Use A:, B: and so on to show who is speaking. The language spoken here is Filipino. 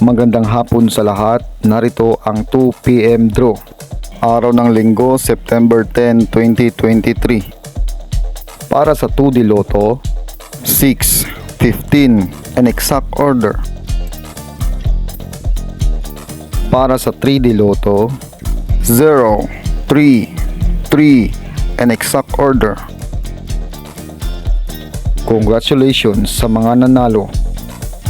A: Magandang hapon sa lahat. Narito ang 2pm draw. Araw ng linggo, September 10, 2023. Para sa 2D Lotto, 6, 15, an exact order. Para sa 3D Lotto, 0, 3, 3, an exact order. Congratulations sa mga nanalo.